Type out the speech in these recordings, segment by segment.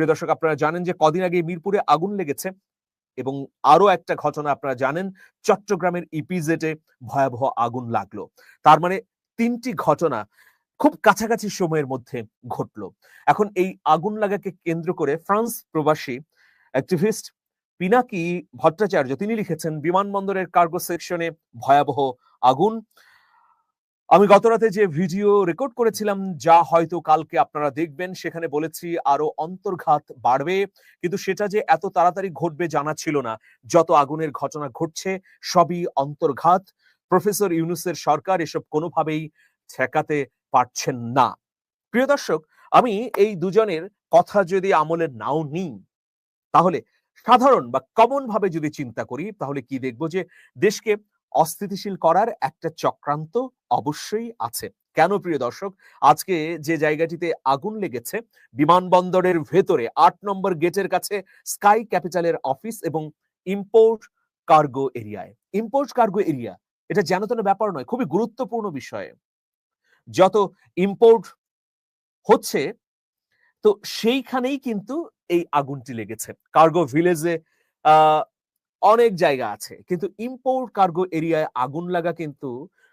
প্রিয় দর্শক, আপনারা জানেন যে কদিন আগে মিরপুরে আগুন লেগেছে এবং আরও একটা ঘটনা আপনারা জানেন, চট্টগ্রামের ইপিজেটে ভয়াবহ আগুন লাগল। তার মানে তিনটি ঘটনা খুব কাছাকাছি সময়ের মধ্যে ঘটলো। এখন এই আগুন লাগাকে কেন্দ্র করে ফ্রান্স প্রবাসী অ্যাক্টিভিস্ট পিনাকি ভট্টাচার্য, তিনি লিখেছেন, বিমানবন্দরের কার্গো সেকশনে ভয়াবহ আগুন আমি গতরাতে যে ভিডিও রেকর্ড করেছিলাম, যা হয়তো কালকে আপনারা দেখবেন, সেখানে বলেছি আরও অন্তর্ঘাত বাড়বে। কিন্তু সেটা যে এত তাড়াতাড়ি ঘটবে জানা ছিল না। যত আগুনের ঘটনা ঘটছে, সবই অন্তর্ঘাত। প্রফেসর ইউনুসের সরকার এসব কোনোভাবেই ঠেকাতে পারছেন না। প্রিয় দর্শক, আমি এই দুজনের কথা যদি আমলে নাও নিই, তাহলে সাধারণ বা কমন ভাবে যদি চিন্তা করি, তাহলে কি দেখব যে দেশকে অস্থিতিশীল করার একটা চক্রান্ত অবশ্যই আছে। কেন প্রিয় দর্শক? আজকে যে জায়গাটিতে আগুন লেগেছে, বিমানবন্দরের ভেতরে, আট নম্বর গেটের কাছে, স্কাই ক্যাপিটালের অফিস এবং ইম্পোর্ট কার্গো এরিয়ায়। ইম্পোর্ট কার্গো এরিয়া, এটা যেন তেন ব্যাপার নয়, খুবই গুরুত্বপূর্ণ বিষয়। যত ইম্পোর্ট হচ্ছে, তো সেইখানেই কিন্তু এই আগুনটি লেগেছে। কার্গো ভিলেজে অনেক জায়গা আছে। কিন্তু ইম্পোর্ট কার্গো এরিয়ায় আগুন লাগা কিন্তু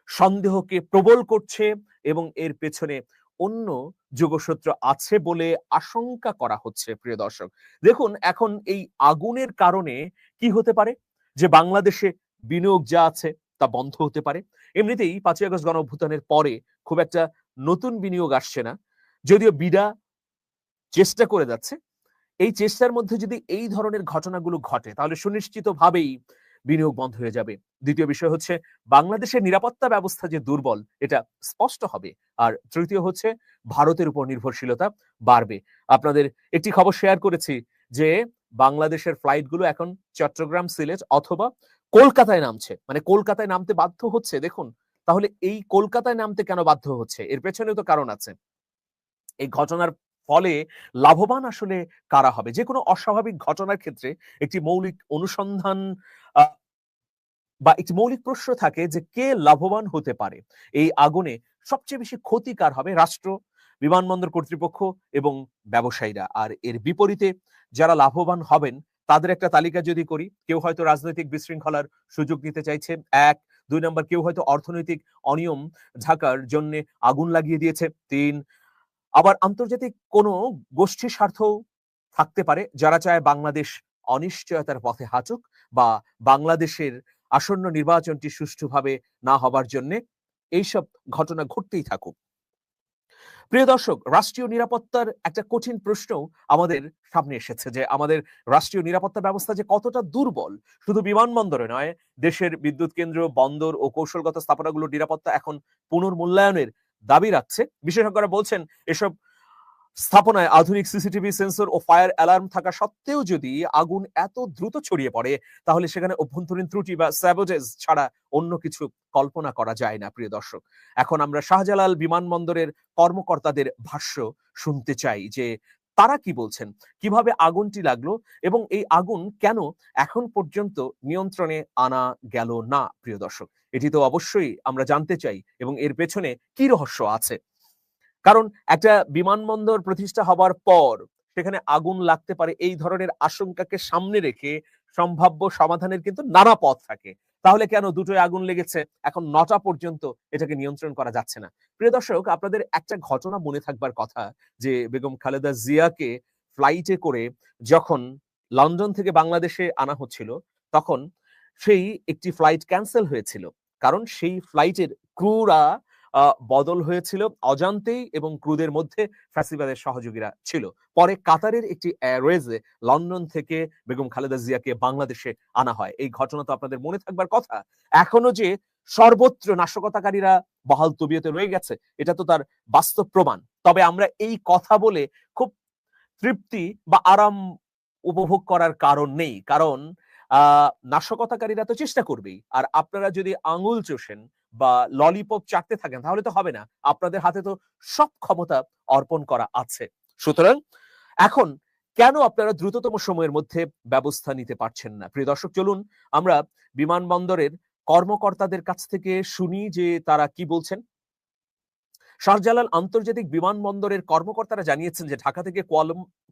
সন্দেহকে প্রবল করছে এবং এর পেছনে অন্য যোগসূত্র আছে বলে আশঙ্কা করা হচ্ছে, প্রিয় দর্শক। দেখুন, এখন এই আগুনের কারণে কি হতে পারে? যে বাংলাদেশে বিনিয়োগ যা আছে তা বন্ধ হতে পারে। এমনিতেই পাঁচই আগস্ট গণ অভ্যুত্থানের পরে খুব একটা নতুন বিনিয়োগ আসছে না। যদিও বিডা চেষ্টা করে যাচ্ছে এই চেষ্টার মধ্যে যদি এই ধরনের ঘটনাগুলো ঘটে, তাহলে সুনিশ্চিতভাবেই বিনিয়োগ বন্ধ হয়ে যাবে। দ্বিতীয় বিষয় হচ্ছে, বাংলাদেশের নিরাপত্তা ব্যবস্থা যে দুর্বল, এটা স্পষ্ট হবে। আর তৃতীয় হচ্ছে, ভারতের উপর নির্ভরশীলতা বাড়বে। আপনাদের একটি খবর শেয়ার করেছি যে, বাংলাদেশের ফ্লাইটগুলো এখন চট্টগ্রাম, সিলেট অথবা কলকাতায় নামছে। মানে কলকাতায় নামতে বাধ্য হচ্ছে, দেখুন। তাহলে এই কলকাতায় নামতে কেন বাধ্য হচ্ছে? এর পেছনে তো কারণ আছে। এই ঘটনার ফলে লাভবান আসলে কারা হবে? যে কোনো অস্বাভাবিক ঘটনার ক্ষেত্রে একটি মৌলিক অনুসন্ধান বা একটি মৌলিক প্রশ্ন থাকে যে কে লাভবান হতে পারে? এই আগুনে সবচেয়ে বেশি ক্ষতিকার হবে? রাষ্ট্র, বিমানবন্দর কর্তৃপক্ষ এবং ব্যবসায়ীরা। আর এর বিপরীতে যারা লাভবান হবেন, তাদের একটা তালিকা যদি করি, কেউ হয়তো রাজনৈতিক বিশৃঙ্খলার সুযোগ নিতে চাইছে এক, দুই নম্বর, কেউ হয়তো অর্থনৈতিক অনিয়ম ঢাকার জন্য আগুন লাগিয়ে দিয়েছে। তিন আবার আন্তর্জাতিক কোনো গোষ্ঠী স্বার্থ থাকতে পারে, যারা চায় বাংলাদেশ অনিশ্চয়তার পথে হাঁটুক বা বাংলাদেশের আসন্ন নির্বাচনটি সুষ্ঠুভাবে না হবার জন্য এইসব ঘটনা ঘটতেই থাকুক। প্রিয় দর্শক, রাষ্ট্রীয় নিরাপত্তার একটা কঠিন প্রশ্ন আমাদের সামনে এসেছে যে আমাদের রাষ্ট্রীয় নিরাপত্তা ব্যবস্থা যে কতটা দুর্বল, শুধু বিমানবন্দরে নয়, দেশের বিদ্যুৎ কেন্দ্র, বন্দর ও কৌশলগত স্থাপনাগুলোর নিরাপত্তা এখন পুনর্মূল্যায়নের দাবি রাখছে। বিশেষজ্ঞরা বলছেন, এসব স্থাপনায় আধুনিক সিসিটিভি সেন্সর ও ফায়ার অ্যালার্ম থাকা সত্ত্বেও যদি আগুন এত দ্রুত ছড়িয়ে পড়ে, তাহলে সেখানে অভ্যন্তরীণ ত্রুটি বা স্যাবোজেজ ছাড়া অন্য কিছু কল্পনা করা যায় না, প্রিয় দর্শক। এখন আমরা শাহজালাল বিমানবন্দরের কর্মকর্তাদের ভাষ্য শুনতে চাই যে তারা কি বলছেন? কীভাবে আগুনটি লাগল? এবং এই আগুন কেন এখন পর্যন্ত নিয়ন্ত্রণে আনা গেল না, প্রিয় দর্শক? এটি তো অবশ্যই আমরা জানতে চাই এবং এর পেছনে কি রহস্য আছে? কারণ একটা বিমানবন্দর প্রতিষ্ঠা হবার পর সেখানে আগুন লাগতে পারে এই ধরনের আশঙ্কাকে সামনে রেখে সম্ভাব্য সমাধানের কিন্তু নানা পথ থাকে। তাহলে কেন দুটোই আগুন লেগেছে? এখন নটা পর্যন্ত এটাকে নিয়ন্ত্রণ করা যাচ্ছে না। প্রিয় দর্শক, আপনাদের একটা ঘটনা মনে থাকবার কথা যে বেগম খালেদা জিয়াকে ফ্লাইটে করে যখন লন্ডন থেকে বাংলাদেশে আনা হচ্ছিল, তখন সেই একটি ফ্লাইট ক্যান্সেল হয়েছিল। কারণ সেই ফ্লাইটের ক্রুরা বদল হয়েছিল, অজান্তেই এবং ক্রুদের মধ্যে ফ্যাসিবাদের সহযোগীরা ছিল। পরে কাতারের একটি এয়ারওয়েজে লন্ডন থেকে বেগম খালেদা জিয়াকে বাংলাদেশে আনা হয়। এই ঘটনা তো আপনাদের মনে থাকবার কথা। এখনও যে সর্বত্র নাশকতাকারীরা বহাল তবিয়তে রয়ে গেছে, এটা তো তার বাস্তব প্রমাণ। তবে আমরা এই কথা বলে খুব তৃপ্তি বা আরাম উপভোগ করার কারণ নেই। কারণ আহ নাশকতাকারীরা তো চেষ্টা করবেই। আর আপনারা যদি আঙুল চষেন বা ললিপপ চাটতে থাকেন, তাহলে তো হবে না। আপনাদের হাতে তো সব ক্ষমতা অর্পণ করা আছে। সুতরাং এখন কেন আপনারা দ্রুততম সময়ের মধ্যে ব্যবস্থা নিতে পারছেন না? প্রিয় দর্শক, চলুন আমরা বিমানবন্দরের কর্মকর্তাদের কাছ থেকে শুনি যে তারা কি বলছেন। শাহজালাল আন্তর্জাতিক বিমানবন্দরের কর্মকর্তারা জানিয়েছেন যে ঢাকা থেকে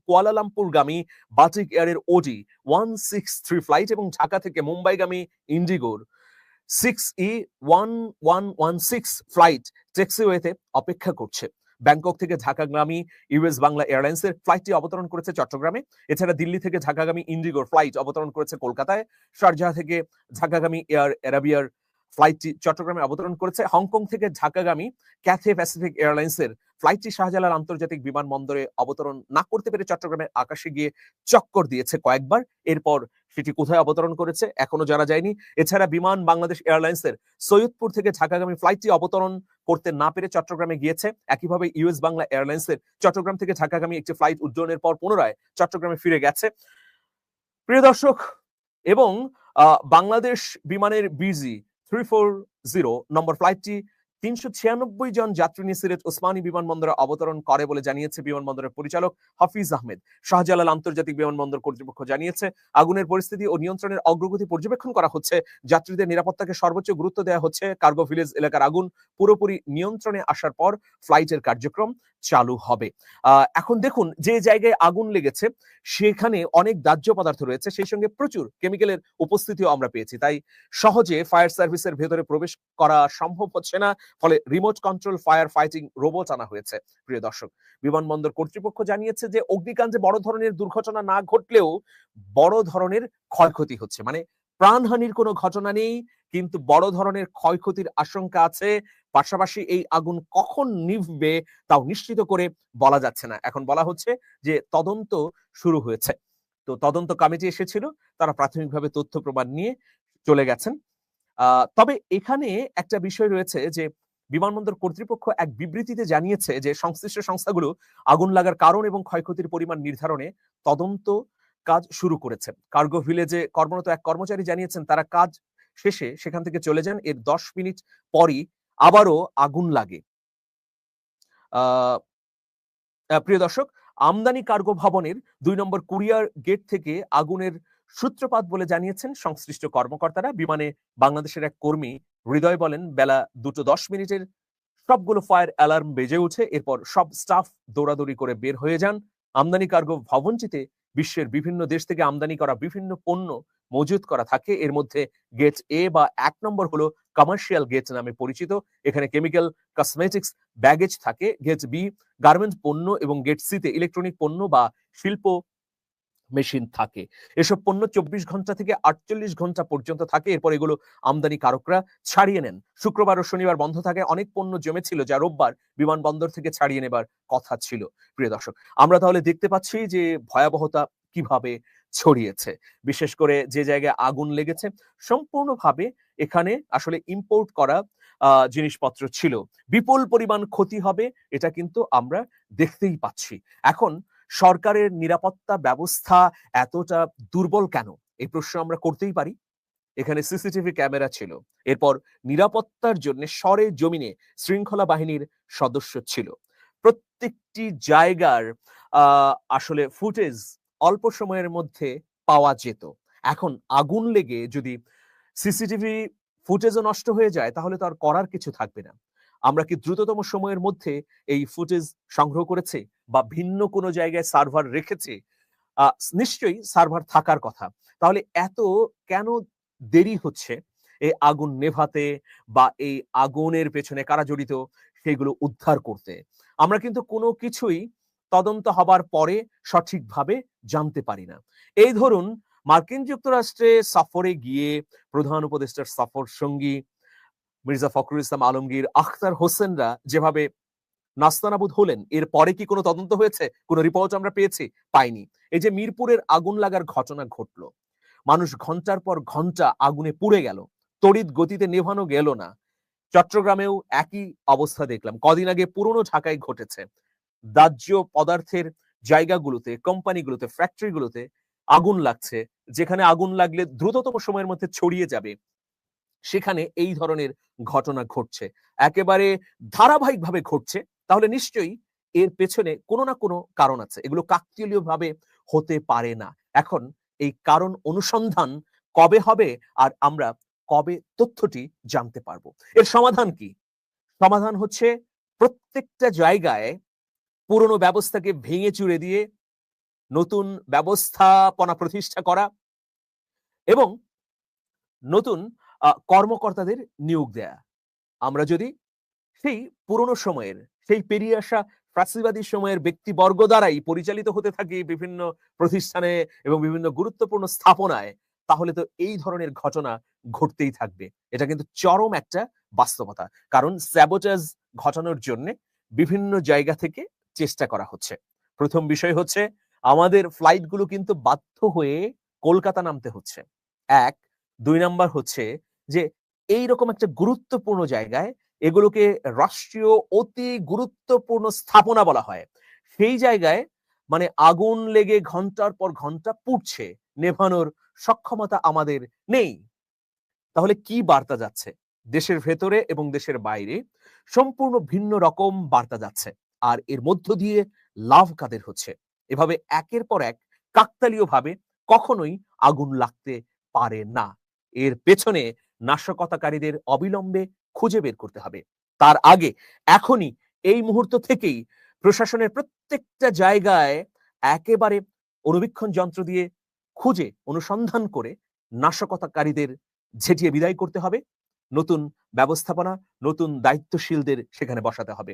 কুয়ালালামপুরগামী বাটিক এয়ারের ওডি ওয়ান সিক্স থ্রি ফ্লাইট এবং ঢাকা থেকে মুম্বাইগামী ইন্ডিগোর six E one one one six flight টেক্সিওয়েতে অপেক্ষা করছে। ব্যাংকক থেকে ঢাকাগামী ইউএস বাংলা এয়ারলাইন্সের ফ্লাইটটি অবতরণ করেছে চট্টগ্রামে। এছাড়া দিল্লি থেকে ঢাকাগামী ইন্ডিগোর ফ্লাইট অবতরণ করেছে কলকাতায়। শারজাহ থেকে ঢাকাগামী এয়ার অ্যারাবিয়ার ফ্লাইটটি চট্টগ্রামে অবতরণ করেছে। হংকং থেকে ঢাকাগামী ক্যাথে প্যাসিফিক এয়ারলাইন্সের ফ্লাইটটি শাহজালাল আন্তর্জাতিক বিমানবন্দরে অবতরণ না করতে পেরে চট্টগ্রামের আকাশে গিয়ে চক্কর দিয়েছে কয়েকবার। এরপর সেটি কোথায় অবতরণ করেছে এখনও জানা যায়নি। এছাড়া বিমান বাংলাদেশ এয়ারলাইন্সের সৈয়দপুর থেকে ঢাকাগামী ফ্লাইটটি অবতরণ করতে না পেরে চট্টগ্রামে গিয়েছে। একইভাবে ইউএস বাংলা এয়ারলাইন্সের চট্টগ্রাম থেকে ঢাকাগামী একটি ফ্লাইট উড্ডয়নের পর পুনরায় চট্টগ্রামে ফিরে গেছে। প্রিয় দর্শক, এবং বাংলাদেশ বিমানের বিজি থ্রি ফোর জিরো নম্বর ফ্লাইটটি তিনশো ছিয়ানব্বই জন যাত্রী নিয়ে সিলেট ওসমানী বিমানবন্দরে অবতরণ করে বলে জানিয়েছে বিমানবন্দরের পরিচালক হাফিজ আহমেদ। শাহজালাল আন্তর্জাতিক বিমানবন্দর কর্তৃপক্ষ জানিয়েছে, আগুনের পরিস্থিতি ও নিয়ন্ত্রণের অগ্রগতি পর্যবেক্ষণ করা হচ্ছে। যাত্রীদের নিরাপত্তাকে সর্বোচ্চ গুরুত্ব দেওয়া হচ্ছে। কার্গো ভিলেজ এলাকার আগুন পুরোপুরি নিয়ন্ত্রণে আসার পর ফ্লাইটের কার্যক্রম চালু হবে। এখন দেখুন, যে জায়গায় আগুন লেগেছে, সেখানে অনেক দাহ্য পদার্থ রয়েছে। সেই সঙ্গে প্রচুর কেমিক্যালের উপস্থিতিও আমরা পেয়েছি। তাই সহজে ফায়ার সার্ভিসের ভেতরে প্রবেশ করা সম্ভব হচ্ছে না। ফলে remote control fire fighting robot আনা হয়েছে, প্রিয় দর্শক। বিমানবন্দর কর্তৃপক্ষ জানিয়েছে যে, অগ্নিকাণ্ডে বড় ধরনের দুর্ঘটনা না ঘটলেও বড় ধরনের ক্ষয়ক্ষতি হচ্ছে। মানে প্রাণহানির কোনো ঘটনা নেই, কিন্তু বড় ধরনের ক্ষয়ক্ষতির আশঙ্কা আছে। পাশাপাশি এই আগুন কখন নিভবে তাও নিশ্চিত করে বলা যাচ্ছে না। এখন বলা হচ্ছে যে, তদন্ত শুরু হয়েছে। তো তদন্ত কমিটি এসেছিল, তারা প্রাথমিকভাবে তথ্য প্রমাণ নিয়ে চলে গেছেন। তবে এখানে একটা বিষয় রয়েছে যে বিমানবন্দর কর্তৃপক্ষ এক বিবৃতিতে জানিয়েছে যে সংশ্লিষ্ট সংস্থাগুলো আগুন লাগার কারণ এবং ক্ষয়ক্ষতির পরিমাণ নির্ধারণে তদন্ত কাজ শুরু করেছে। কার্গো ভিলেজে কর্মরত এক কর্মচারী জানিয়েছেন, তারা কাজ শেষে সেখান থেকে চলে যান। এর দশ মিনিট পরই আবারও আগুন লাগে। প্রিয় দর্শক, আমদানি কার্গো ভবনের দুই নম্বর কুরিয়ার গেট থেকে আগুনের সূত্রপাত বলে জানিয়েছেন সংশ্লিষ্ট কর্মকর্তারা। বিমানে বাংলাদেশের এক কর্মী হৃদয় বলেন, বেলা দুটো দশ মিনিটের। সবগুলো ফায়ার অ্যালার্ম বেজে উঠে এরপর সব স্টাফ দৌড়াদৌড়ি করে বের হয়ে যান। আমদানি কার্গো ভবনটিতে বিশ্বের বিভিন্ন দেশ থেকে আমদানি করা বিভিন্ন পণ্য মজুত করা থাকে। এর মধ্যে গেট এ বা এক নম্বর হলো কমার্শিয়াল গেট নামে পরিচিত। এখানে কেমিক্যাল, কসমেটিক্স, ব্যাগেজ থাকে। গেট বি গার্মেন্ট পণ্য এবং গেট সিতে ইলেকট্রনিক পণ্য বা শিল্প মেশিন থাকে। এসব পণ্য চব্বিশ ঘণ্টা থেকে আটচল্লিশ ঘণ্টা পর্যন্ত থাকে। এরপর এগুলো আমদানি কারকরা ছাড়িয়ে নেন। শুক্রবার ও শনিবার বন্ধ থাকে অনেক পণ্য জমেছিল যা রোববার বিমানবন্দর থেকে ছাড়িয়ে নেবার কথা ছিল। প্রিয় দর্শক, আমরা তাহলে দেখতে পাচ্ছি যে ভয়াবহতা কীভাবে ছড়িয়েছে। বিশেষ করে যে জায়গায় আগুন লেগেছে, সম্পূর্ণভাবে এখানে আসলে ইম্পোর্ট করা জিনিসপত্র ছিল। বিপুল পরিমাণ ক্ষতি হবে, এটা কিন্তু আমরা দেখতেই পাচ্ছি। এখন সরকারের নিরাপত্তা ব্যবস্থা এতটা দুর্বল কেন? এই প্রশ্ন আমরা করতেই পারি। এখানে সিসিটিভি ক্যামেরা ছিল। এরপর নিরাপত্তার জন্য সরে জমিনে শৃঙ্খলা বাহিনীর সদস্য ছিল। প্রত্যেকটি জায়গার আসলে ফুটেজ অল্প সময়ের মধ্যে পাওয়া যেত। এখন আগুন লেগে যদি সিসিটিভি ফুটেজও নষ্ট হয়ে যায়, তাহলে তো আর করার কিছু থাকবে না। আমরা কি দ্রুততম সময়ের মধ্যে এই ফুটেজ সংগ্রহ করেছে বা ভিন্ন কোনো জায়গায় সার্ভার রেখেছে? নিশ্চয়ই সার্ভার থাকার কথা। তাহলে এত কেন দেরি হচ্ছে? এই আগুন নেভাতে বা এই আগুনের পেছনে কারা জড়িত সেগুলো উদ্ধার করতে। আমরা কিন্তু কোনো কিছুই তদন্ত হবার পরে সঠিকভাবে জানতে পারি না। এই ধরুন, মার্কিন যুক্তরাষ্ট্রে সফরে গিয়ে প্রধান উপদেষ্টার সফর সঙ্গী মির্জা ফখরুল ইসলাম আলমগীর, আখতার হোসেনরা যেভাবে নাস্তানাবুদ হলেন, এর পরে কি কোনো তদন্ত হয়েছে? কোনো রিপোর্ট আমরা পেয়েছি? পাইনি। এই যে মিরপুরের আগুন লাগার ঘটনা ঘটলো। মানুষ ঘণ্টার পর ঘণ্টা আগুনে পুড়ে গেল। তড়িৎ গতিতে নেভানো গেল না। চট্টগ্রামেও একই অবস্থা দেখলাম। কদিন আগে পুরনো ঢাকায় ঘটেছে। দাহ্য পদার্থের জায়গাগুলোতে, কোম্পানিগুলোতে ফ্যাক্টরিগুলোতে আগুন লাগছে। যেখানে আগুন লাগলে দ্রুততম সময়ের মধ্যে ছড়িয়ে যাবে। সেখানে এই ধরনের ঘটনা ঘটছে। একেবারে ধারাবাহিকভাবে ঘটছে। তাহলে নিশ্চয়ই এর পেছনে কোনো না কোনো কারণ আছে। এগুলো কাকতালীয় ভাবে হতে পারে না। এখন এই কারণ অনুসন্ধান কবে হবে আর আমরা কবে তথ্যটি জানতে পারব? এর সমাধান কি? সমাধান হচ্ছে প্রত্যেকটা জায়গায় পুরনো ব্যবস্থাকে ভেঙে চুরে দিয়ে নতুন ব্যবস্থাপনা প্রতিষ্ঠা করা এবং নতুন কর্মকর্তাদের নিয়োগ দেয়া। আমরা যদি সেই পুরনো সময়ের, সেই পেরিয়ে আসা ফ্যাসিবাদী সময়ের ব্যক্তিবর্গ দ্বারাই পরিচালিত হতে থাকি বিভিন্ন প্রতিষ্ঠানে এবং বিভিন্ন গুরুত্বপূর্ণ স্থাপনায়, তাহলে তো এই ধরনের ঘটনা ঘটতেই থাকবে। এটা কিন্তু চরম একটা বাস্তবতা। কারণ স্যাবোটাজ ঘটানোর জন্য বিভিন্ন জায়গা থেকে চেষ্টা করা হচ্ছে। প্রথম বিষয় হচ্ছে আমাদের ফ্লাইটগুলো কিন্তু বাধ্য হয়ে কলকাতা নামতে হচ্ছে। ১, ২ নাম্বার হচ্ছে যে এই রকম একটা গুরুত্বপূর্ণ জায়গায় এগুলোকে রাষ্ট্রীয় অতি গুরুত্বপূর্ণ স্থাপনা বলা হয়। সেই জায়গায় মানে আগুন লেগে ঘণ্টার পর ঘণ্টা পুড়ছে। নেভানোর সক্ষমতা আমাদের নেই। তাহলে কি বার্তা যাচ্ছে? দেশের ভেতরে এবং দেশের বাইরে সম্পূর্ণ ভিন্ন রকম বার্তা যাচ্ছে। আর এর মধ্য দিয়ে লাভ কাদের হচ্ছে? এভাবে একের পর এক কাকতালীয়ভাবে কখনোই আগুন লাগতে পারে না। এর পেছনে নাশকতাকারীদের অবিলম্বে খুঁজে বের করতে হবে। তার আগে এখনই এই মুহূর্ত থেকেই প্রশাসনের প্রত্যেকটা জায়গায় একেবারে অনুবীক্ষণ যন্ত্র দিয়ে খুঁজে অনুসন্ধান করে নাশকতাকারীদের ঝেঁটিয়ে বিদায় করতে হবে। নতুন ব্যবস্থাপনা, নতুন দায়িত্বশীলদের সেখানে বসাতে হবে।